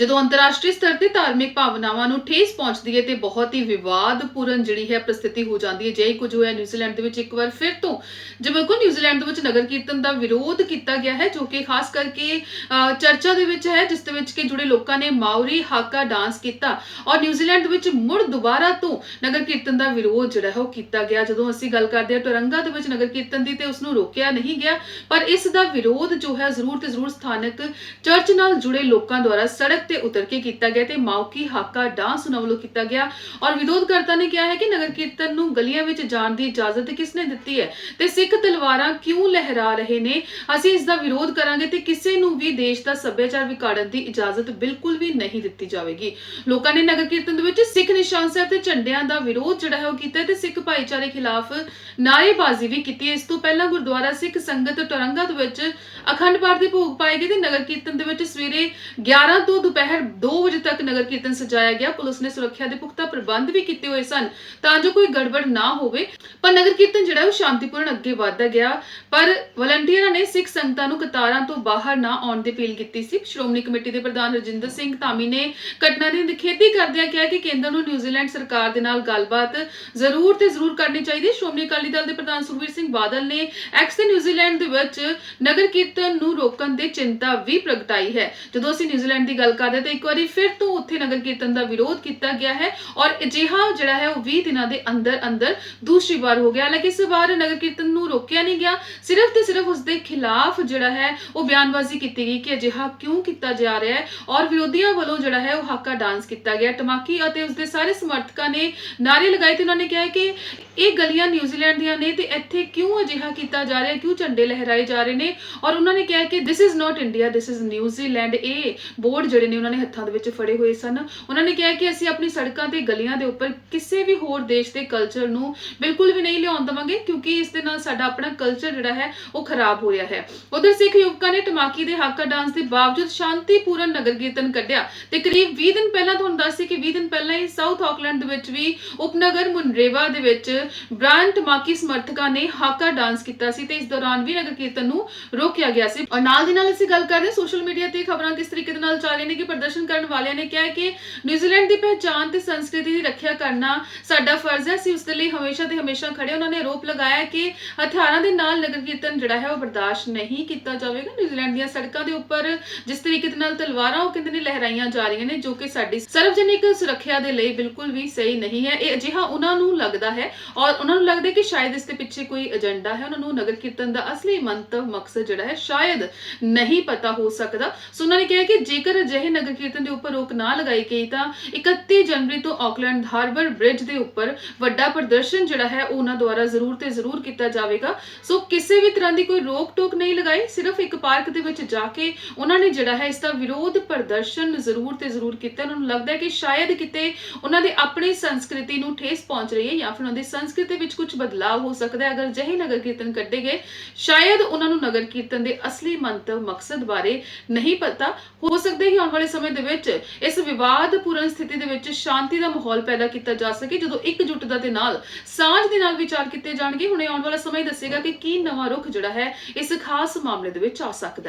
ਜਦੋਂ ਅੰਤਰਰਾਸ਼ਟਰੀ ਸਤਰ ਤੇ ਧਾਰਮਿਕ ਭਾਵਨਾਵਾਂ ਨੂੰ ਠੇਸ ਪਹੁੰਚਦੀ ਹੈ ਤੇ ਬਹੁਤ ਹੀ ਵਿਵਾਦਪੂਰਨ ਜਿਹੜੀ ਹੈ ਪ੍ਰਸਥਿਤੀ ਹੋ ਜਾਂਦੀ ਹੈ। ਜਿਹੀ ਕੁਝ ਹੋਇਆ ਨਿਊਜ਼ੀਲੈਂਡ ਦੇ ਵਿੱਚ ਇੱਕ ਵਾਰ ਫਿਰ ਤੋਂ ਜਿਵੇਂ ਕੋ ਨਿਊਜ਼ੀਲੈਂਡ ਦੇ ਵਿੱਚ ਨਗਰ ਕੀਰਤਨ ਦਾ ਵਿਰੋਧ ਕੀਤਾ ਗਿਆ ਹੈ, ਜੋ ਕਿ ਖਾਸ ਕਰਕੇ ਚਰਚਾ ਦੇ ਵਿੱਚ ਹੈ, ਜਿਸ ਦੇ ਵਿੱਚ ਕਿ ਜੁੜੇ ਲੋਕਾਂ ਨੇ ਮਾਉਰੀ ਹਾਕਾ ਡਾਂਸ ਕੀਤਾ ਔਰ ਨਿਊਜ਼ੀਲੈਂਡ ਵਿੱਚ ਮੁੜ ਦੁਬਾਰਾ ਤੋਂ ਨਗਰ ਕੀਰਤਨ ਦਾ ਵਿਰੋਧ ਜਿਹੜਾ ਹੈ ਉਹ ਕੀਤਾ ਗਿਆ। ਜਦੋਂ ਅਸੀਂ ਗੱਲ ਕਰਦੇ ਹਾਂ ਟਰੰਗਾ ਦੇ ਵਿੱਚ ਨਗਰ ਕੀਰਤਨ ਦੀ ਤੇ ਉਸ ਨੂੰ ਰੋਕਿਆ ਨਹੀਂ ਗਿਆ, ਪਰ ਇਸ ਦਾ ਵਿਰੋਧ ਜੋ ਹੈ ਜ਼ਰੂਰ ਤੇ ਜ਼ਰੂਰ ਸਥਾਨਕ ਚਰਚ ਨਾਲ ਜੁੜੇ ਲੋਕਾਂ ਦੁਆਰਾ ਸੜਕ ਤੇ ਉਤਰ ਕੇ ਕੀਤਾ ਗਿਆ ਤੇ ਮਾਉਕੀ ਹਾਕਾ ਡਾਂਸ ਉਹਨਾਂ ਵੱਲੋਂ ਕੀਤਾ ਗਿਆ। ਔਰ ਵਿਰੋਧਕਰਤਾ ਨੇ ਕਿਹਾ ਹੈ ਕਿ ਨਗਰ ਕੀਰਤਨ ਨੂੰ ਗਲੀਆਂ ਵਿੱਚ ਜਾਣ ਦੀ ਇਜਾਜ਼ਤ ਕਿਸਨੇ ਦਿੱਤੀ ਹੈ? ਤੇ ਸਿੱਖ ਤਲਵਾਰਾਂ ਕਿਉਂ ਲਹਿਰਾ ਰਹੇ ਨੇ? ਅਸੀਂ ਇਸ ਦਾ ਵਿਰੋਧ ਕਰਾਂਗੇ ਤੇ ਕਿਸੇ ਨੂੰ ਵੀ ਦੇਸ਼ ਦਾ ਸੱਭਿਆਚਾਰ ਵਿਗਾੜਨ ਦੀ ਇਜਾਜ਼ਤ ਬਿਲਕੁਲ ਵੀ ਨਹੀਂ ਦਿੱਤੀ ਜਾਵੇਗੀ। ਲੋਕਾਂ ਨੇ ਨਗਰ ਕੀਰਤਨ ਦੇ ਵਿੱਚ ਸਿੱਖ ਨਿਸ਼ਾਨ ਸਾਹਿਬ ਤੇ ਝੰਡਿਆਂ ਦਾ ਵਿਰੋਧ ਜਿਹੜਾ ਹੈ ਉਹ ਕੀਤਾ ਤੇ ਸਿੱਖ ਭਾਈਚਾਰੇ ਖਿਲਾਫ ਨਾਅਰੇਬਾਜ਼ੀ ਵੀ ਕੀਤੀ ਹੈ। ਇਸ ਤੋਂ ਪਹਿਲਾਂ ਗੁਰਦੁਆਰਾ ਸਿੱਖ ਸੰਗਤ ਟਰੰਗਾ ਦੇ ਵਿੱਚ ਅਖੰਡ ਪਾਠ ਦੇ ਭੋਗ ਪਾਏ ਗਏ ਤੇ ਨਗਰ ਕੀਰਤਨ ਦੇ ਵਿੱਚ ਸਵੇਰੇ 11 ਤੋਂ ਦੁਪਹਿਰ 2 ਵਜੇ ਤੱਕ ਨਗਰ ਕੀਰਤਨ ਸਜਾਇਆ ਗਿਆ। ਪੁਲਿਸ ਨੇ ਸੁਰੱਖਿਆ ਦੇ ਪੁਖਤਾ ਪ੍ਰਬੰਧ ਵੀ ਕੀਤੇ ਹੋਏ ਸਨ। ਤਾਂ ਜੋ ਕੋਈ ਗੜਬੜ ਨਾ ਹੋਵੇ, ਪਰ ਨਗਰ ਕੀਰਤਨ ਜਿਹੜਾ ਉਹ ਸ਼ਾਂਤੀਪੂਰਨ ਅੱਗੇ ਵਧਦਾ ਗਿਆ। ਪਰ ਵਲੰਟੀਅਰਾਂ ਨੇ ਸਿੱਖ ਸੰਗਤਾਂ ਨੂੰ ਕਤਾਰਾਂ ਤੋਂ ਬਾਹਰ ਨਾ ਆਉਣ ਦੀ ਅਪੀਲ ਕੀਤੀ ਸੀ। ਸ਼੍ਰੋਮਣੀ ਕਮੇਟੀ ਦੇ ਪ੍ਰਧਾਨ ਰਜਿੰਦਰ ਸਿੰਘ ਧਾਮੀ ਨੇ ਘਟਨਾ ਦੀ ਨਿਖੇਧੀ ਕਰਦਿਆਂ ਕਿਹਾ ਕਿ ਕੇਂਦਰ ਨੂੰ ਨਿਊਜ਼ੀਲੈਂਡ ਸਰਕਾਰ ਦੇ ਨਾਲ ਗੱਲਬਾਤ ਜ਼ਰੂਰ ਤੇ ਜ਼ਰੂਰ ਕਰਨੀ ਚਾਹੀਦੀ। ਹੈ ਸ਼੍ਰੋਮਣੀ ਅਕਾਲੀ ਦਲ ਦੇ ਪ੍ਰਧਾਨ ਸੁਖਬੀਰ ਸਿੰਘ ਬਾਦਲ ਨੇ ਐਕਸ ਤੇ ਨਿਊਜ਼ੀਲੈਂਡ ਦੇ ਵਿੱਚ ਨਗਰ ਕੀਰਤਨ ਨੂੰ ਰੋਕਣ ਦੇ ਚਿੰਤਾ ਵੀ ਪ੍ਰਗਟਾਈ ਹੈ। ਜਦੋਂ ਅਸੀਂ ਨਿਊਜ਼ੀਲੈਂਡ ਦੀ ਗੱਲ ਕਰ ਕਰਦੇ ਹਾਂ। ਤਾਂ ਇੱਕ ਵਾਰੀ ਫਿਰ ਤੋਂ ਉੱਥੇ ਨਗਰ ਕੀਰਤਨ ਦਾ ਵਿਰੋਧ ਕੀਤਾ ਗਿਆ ਹੈ ਔਰ ਅਜਿਹਾ ਜਿਹੜਾ ਹੈ ਉਹ 20 ਦਿਨਾਂ ਦੇ ਅੰਦਰ ਅੰਦਰ ਦੂਸਰੀ ਵਾਰ ਹੋ ਗਿਆ। ਹਾਲਾਂਕਿ ਇਸ ਵਾਰ ਨਗਰ ਕੀਰਤਨ ਨੂੰ ਰੋਕਿਆ ਨਹੀਂ ਗਿਆ। ਸਿਰਫ ਤੇ ਸਿਰਫ ਉਸ ਦੇ ਖਿਲਾਫ ਜਿਹੜਾ ਹੈ ਉਹ ਬਿਆਨਬਾਜ਼ੀ ਕੀਤੀ ਗਈ ਕਿ ਅਜਿਹਾ ਕਿਉਂ ਕੀਤਾ ਜਾ ਰਿਹਾ ਹੈ ਔਰ ਵਿਰੋਧੀਆਂ ਵੱਲੋਂ ਜਿਹੜਾ ਹੈ ਉਹ ਹਾਕਾ ਡਾਂਸ ਕੀਤਾ ਗਿਆ। ਟਮਾਕੀ ਅਤੇ ਉਸ ਦੇ ਸਾਰੇ ਸਮਰਥਕਾਂ ਨੇ ਨਾਰੇ ਲਗਾਏ ਤੇ ਉਹਨਾਂ ਨੇ ਕਿਹਾ ਕਿ ਇਹ ਗਲੀਆਂ ਨਿਊਜ਼ੀਲੈਂਡ ਦੀਆਂ ਨੇ ਤੇ ਇੱਥੇ ਕਿਉਂ ਅਜਿਹਾ ਕੀਤਾ ਜਾ ਰਿਹਾ ਹੈ? ਕਿਉਂ ਝੰਡੇ ਲਹਿਰਾਏ ਜਾ ਰਹੇ ਨੇ? ਔਰ ਉਹਨਾਂ ਨੇ ਕਿਹਾ ਕਿ this is not India this is New Zealand ਇਹ ਬੋਰਡ ਜਿਹੜੇ ਨੇ ਉਹਨਾਂ ਨੇ ਹੱਥਾਂ ਦੇ ਵਿੱਚ ਫੜੇ ਹੋਏ ਸਨ। ਉਹਨਾਂ ਨੇ ਕਿਹਾ ਕਿ ਅਸੀਂ ਆਪਣੀ ਸੜਕਾਂ ਤੇ ਗਲੀਆਂ ਦੇ ਉੱਪਰ ਕਿਸੇ ਵੀ ਹੋਰ ਦੇਸ਼ ਦੇ ਕਲਚਰ ਨੂੰ ਬਿਲਕੁਲ ਵੀ ਨਹੀਂ ਲਿਆਉਣ ਦਵਾਂਗੇ, ਕਿਉਂਕਿ ਇਸ ਦੇ ਨਾਲ ਸਾਡਾ ਆਪਣਾ ਕਲਚਰ ਜਿਹੜਾ ਹੈ, ਉਹ ਖਰਾਬ ਹੋ ਰਿਹਾ ਹੈ। ਉਧਰ ਸਿੱਖ ਯੁਵਕਾਂ ਨੇ ਟਮਾਕੀ ਦੇ ਹਾਕਾ ਡਾਂਸ ਦੇ ਬਾਵਜੂਦ ਸ਼ਾਂਤੀਪੂਰਨ ਨਗਰ ਕੀਰਤਨ ਕੱਢਿਆ ਤੇ ਕਰੀਬ 20 ਦਿਨ ਪਹਿਲਾਂ ਤੁਹਾਨੂੰ ਦੱਸ ਕਿ 20 ਦਿਨ ਪਹਿਲਾਂ ਹੀ ਸਾਊਥ ਆਕਲੈਂਡ ਦੇ ਵਿੱਚ ਵੀ ਉਪਨਗਰ ਮੁਨਰੇਵਾ ਦੇ ਵਿੱਚ ਬ੍ਰਾਂਡ ਟਮਾਕੀ ਸਮਰਥਕਾਂ ਨੇ ਹਾਕਾ ਡਾਂਸ ਕੀਤਾ ਸੀ ਤੇ ਇਸ ਦੌਰਾਨ ਵੀ ਨਗਰ ਕੀਰਤਨ ਨੂੰ ਰੋਕਿਆ ਗਿਆ ਸੀ। ਔਰ ਨਾਲ ਦੀ ਨਾਲ ਅਸੀਂ ਗੱਲ ਕਰ ਰਹੇ ਸੋਸ਼ਲ ਮੀਡੀਆ ਤੇ ਖਬਰਾਂ ਕਿਸ ਤਰੀਕੇ ਦੇ ਨਾਲ ਚੱਲ ਰਹੀਆਂ ਨੇ ਕਿ ਪ੍ਰਦਰਸ਼ਨ ਕਰਨ ਵਾਲਿਆਂ ਨੇ ਕਿਹਾ ਕਿ ਨਿਊਜ਼ੀਲੈਂਡ ਦੀ ਪਹਿਚਾਣ ਤੇ ਸੰਸਕ੍ਰਿਤੀ ਦੀ ਰੱਖਿਆ ਕਰਨਾ ਸਾਡਾ ਫਰਜ਼ ਹੈ। ਅਸੀਂ ਉਸ ਦੇ ਲਈ ਹਮੇਸ਼ਾ ਤੇ ਹਮੇਸ਼ਾ ਖੜੇ ਉਹਨਾਂ ਨੇ ਆਰੋਪ ਲਗਾਇਆ ਕਿ ਹਥਿਆਰਾਂ ਦੇ ਨਾਲ ਨਗਰ ਕੀਰਤਨ ਜਿਹੜਾ ਹੈ ਉਹ ਬਰਦਾਸ਼ਤ ਨਹੀਂ ਕੀਤਾ ਜਾਵੇਗਾ। ਨਿਊਜ਼ੀਲੈਂਡ ਦੀਆਂ ਸੜਕਾਂ ਦੇ ਉੱਪਰ ਜਿਸ ਤਰੀਕੇ ਦੇ ਨਾਲ ਤਲਵਾਰਾਂ ਉਹ ਕਹਿੰਦੇ ਨੇ ਲਹਿਰਾਈਆਂ ਜਾ ਰਹੀਆਂ ਨੇ, ਜੋ ਕਿ ਸਾਡੀ ਸਰਵਜਨਿਕ ਸੁਰੱਖਿਆ ਦੇ ਲਈ ਬਿਲਕੁਲ ਵੀ ਸਹੀ ਨਹੀਂ ਹੈ। ਇਹ ਅਜਿਹਾ ਉਹਨਾਂ ਨੂੰ ਲੱਗਦਾ ਹੈ ਔਰ ਉਹਨਾਂ ਨੂੰ ਲੱਗਦਾ ਕਿ ਸ਼ਾਇਦ ਇਸ ਦੇ ਪਿੱਛੇ ਕੋਈ ਏਜੰਡਾ ਹੈ। ਉਹਨਾਂ ਨੂੰ ਨਗਰ ਕੀਰਤਨ ਦਾ ਅਸਲੀ ਮੰਤਵ, ਮਕਸਦ ਜਿਹੜਾ ਹੈ, ਸ਼ਾਇਦ ਨਹੀਂ ਪਤਾ ਹੋ ਸਕਦਾ। ਸੋ ਉਹਨਾਂ ਨੇ ਕਿਹਾ ਕਿ ਜੇਕਰ ਅਜਿਹੇ ਨਗਰ ਕੀਰਤਨ ਦੇ ਉੱਪਰ ਰੋਕ ਨਾ ਲਗਾਈ ਗਈ ਤਾਂ 31 ਜਨਵਰੀ ਤੋਂ ਆਕਲੈਂਡ ਹਾਰਬਰ ਬ੍ਰਿਜ ਦੇ ਉੱਪਰ ਵੱਡਾ ਪ੍ਰਦਰਸ਼ਨ ਜਿਹੜਾ ਹੈ ਉਹ ਉਹਨਾਂ ਦੁਆਰਾ ਜ਼ਰੂਰ ਤੇ ਜ਼ਰੂਰ ਕੀਤਾ ਜਾਵੇਗਾ। ਸੋ ਕਿਸੇ ਵੀ ਤਰ੍ਹਾਂ ਦੀ ਕੋਈ ਰੋਕ ਟੋਕ ਨਹੀਂ ਲਗਾਈ, ਸਿਰਫ ਇੱਕ ਪਾਰਕ ਦੇ ਵਿੱਚ ਜਾ ਕੇ ਉਹਨਾਂ ਨੇ ਜਿਹੜਾ ਹੈ ਇਸ ਦਾ ਵਿਰੋਧ ਪ੍ਰਦਰਸ਼ਨ ਜ਼ਰੂਰ ਤੇ ਜ਼ਰੂਰ ਕੀਤਾ। ਉਹਨਾਂ ਨੂੰ ਲੱਗਦਾ ਹੈ ਕਿ ਸ਼ਾਇਦ ਕਿਤੇ ਉਹਨਾਂ ਦੇ ਆਪਣੀ ਸੰਸਕ੍ਰਿਤੀ ਨੂੰ ਠੇਸ ਪਹੁੰਚ ਰਹੀ ਹੈ ਜਾਂ ਫਿਰ ਉਹਨਾਂ ਦੀ ਸੰਸਕ੍ਰਿਤੀ ਵਿੱਚ ਕੁਝ ਬਦਲਾਅ ਹੋ ਸਕਦਾ ਹੈ। ਅਗਰ ਅਜਿਹੇ ਨਗਰ ਕੀਰਤਨ ਕੱਢੇ ਗਏ, ਸ਼ਾਇਦ ਉਹਨਾਂ ਨੂੰ ਨਗਰ ਕੀਰਤਨ ਦੇ ਅਸਲੀ ਮੰਤਵ ਮਕਸਦ ਬਾਰੇ ਨਹੀਂ ਪਤਾ। ਹੋ ਸਕਦਾ ਹੈ ਕਿ ਆਉਣ ਵਾਲੇ ਸਮੇਂ ਦੇ ਵਿੱਚ ਇਸ ਵਿਵਾਦਪੂਰਨ ਸਥਿਤੀ ਦੇ ਵਿੱਚ ਸ਼ਾਂਤੀ ਦਾ ਮਾਹੌਲ ਪੈਦਾ ਕੀਤਾ ਜਾ ਸਕੇ, ਜਦੋਂ ਇਕਜੁੱਟਤਾ ਦੇ ਨਾਲ ਸਾਂਝ ਦੇ ਨਾਲ ਵਿਚਾਰ ਕੀਤੇ ਜਾਣਗੇ। ਹੁਣੇ ਆਉਣ ਵਾਲਾ ਸਮਾਂ ਹੀ ਦੱਸੇਗਾ ਕਿ ਕੀ ਨਵਾਂ ਰੁਖ ਜਿਹੜਾ ਹੈ, ਇਸ ਖਾਸ ਮਾਮਲੇ ਦੇ ਵਿੱਚ ਆ ਸਕਦਾ ਹੈ।